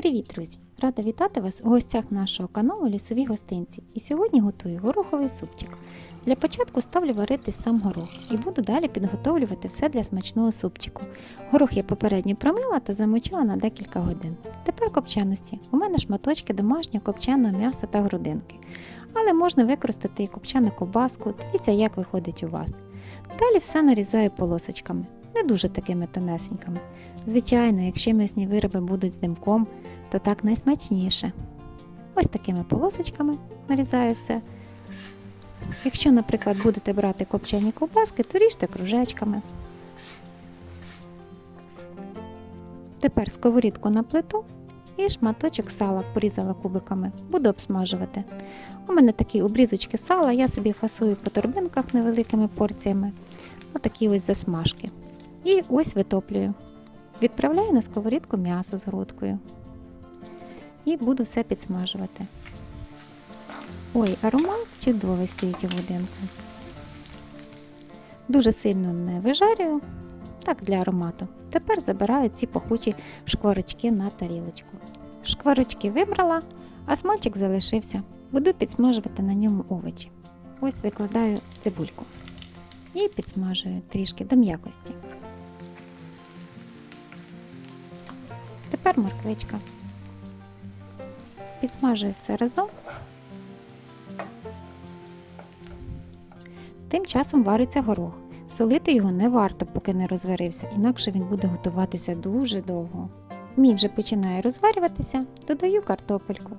Привіт, друзі! Рада вітати вас у гостях нашого каналу Лісові гостинці. І сьогодні готую гороховий супчик. Для початку ставлю варити сам горох і буду далі підготовлювати все для смачного супчику. Горох я попередньо промила та замочила на декілька годин. Тепер копченості. У мене шматочки домашнього копченого м'яса та грудинки. Але можна використати і копчену ковбаску, дивіться, як виходить у вас. Далі все нарізаю полосочками, не дуже такими тонесенькими. Звичайно, якщо м'ясні вироби будуть з димком, то так найсмачніше. Ось такими полосочками нарізаю все. Якщо, наприклад, будете брати копчені ковбаски, то ріжте кружечками. Тепер сковорідку на плиту і шматочок сала порізала кубиками. Буду обсмажувати. У мене такі обрізочки сала, я собі фасую по торбинках невеликими порціями. Отакі ось засмажки. І ось витоплюю. Відправляю на сковорідку м'ясо з грудкою. І буду все підсмажувати. Ой, аромат чудовий стоїть у будинку. Дуже сильно не вижарюю, так для аромату. Тепер забираю ці пахучі шкварочки на тарілочку. Шкварочки вибрала, а смальчик залишився. Буду підсмажувати на ньому овочі. Ось викладаю цибульку і підсмажую трішки до м'якості. Тепер морквичка. Підсмажую все разом. Тим часом вариться горох. Солити його не варто, поки не розварився, інакше він буде готуватися дуже довго. Мій вже починає розварюватися, додаю картопельку.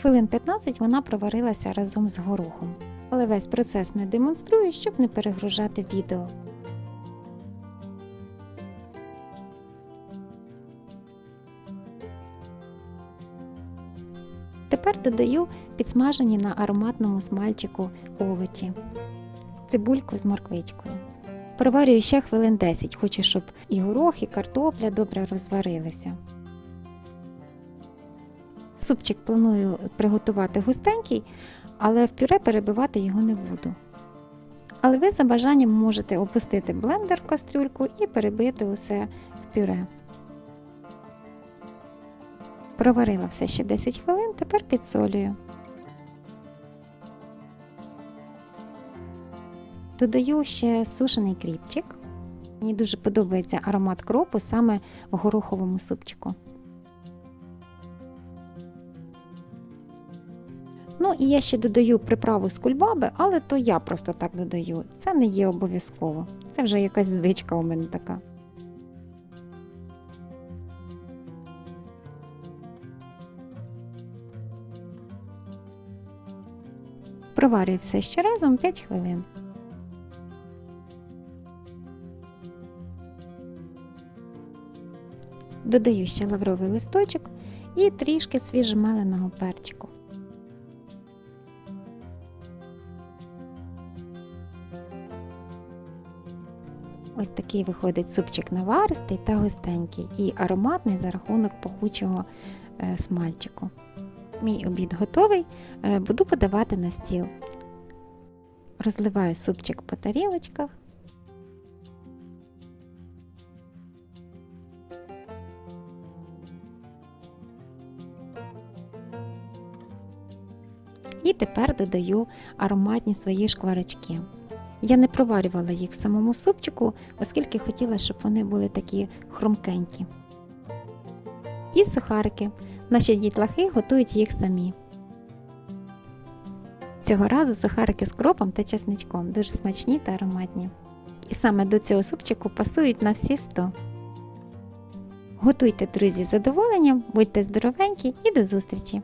Хвилин 15 вона проварилася разом з горохом. Але весь процес не демонструю, щоб не перегружати відео. Тепер додаю підсмажені на ароматному смальчику овочі, цибульку з морквичкою. Проварюю ще хвилин 10, хочу, щоб і горох, і картопля добре розварилися. Супчик планую приготувати густенький, але в пюре перебивати його не буду. Але ви за бажанням можете опустити блендер в кастрюльку і перебити усе в пюре. Проварила все ще 10 хвилин, тепер підсолюю. Додаю ще сушений кріпчик. Мені дуже подобається аромат кропу саме в гороховому супчику. Ну і я ще додаю приправу з кульбаби, але то я просто так додаю. Це не є обов'язково. Це вже якась звичка у мене така. Проварюю все ще разом 5 хвилин. Додаю ще лавровий листочок і трішки свіжомеленого перчику. Ось такий виходить супчик наваристий та густенький і ароматний за рахунок пахучого е, смальчику. Мій обід готовий, е, буду подавати на стіл. Розливаю супчик по тарілочках. І тепер додаю ароматні свої шкварочки. Я не проварювала їх в самому супчику, оскільки хотіла, щоб вони були такі хрумкенькі. І сухарики. Наші дітлахи готують їх самі. Цього разу сухарики з кропом та чесничком дуже смачні та ароматні. І саме до цього супчику пасують на всі 100. Готуйте, друзі, з задоволенням, будьте здоровенькі і до зустрічі!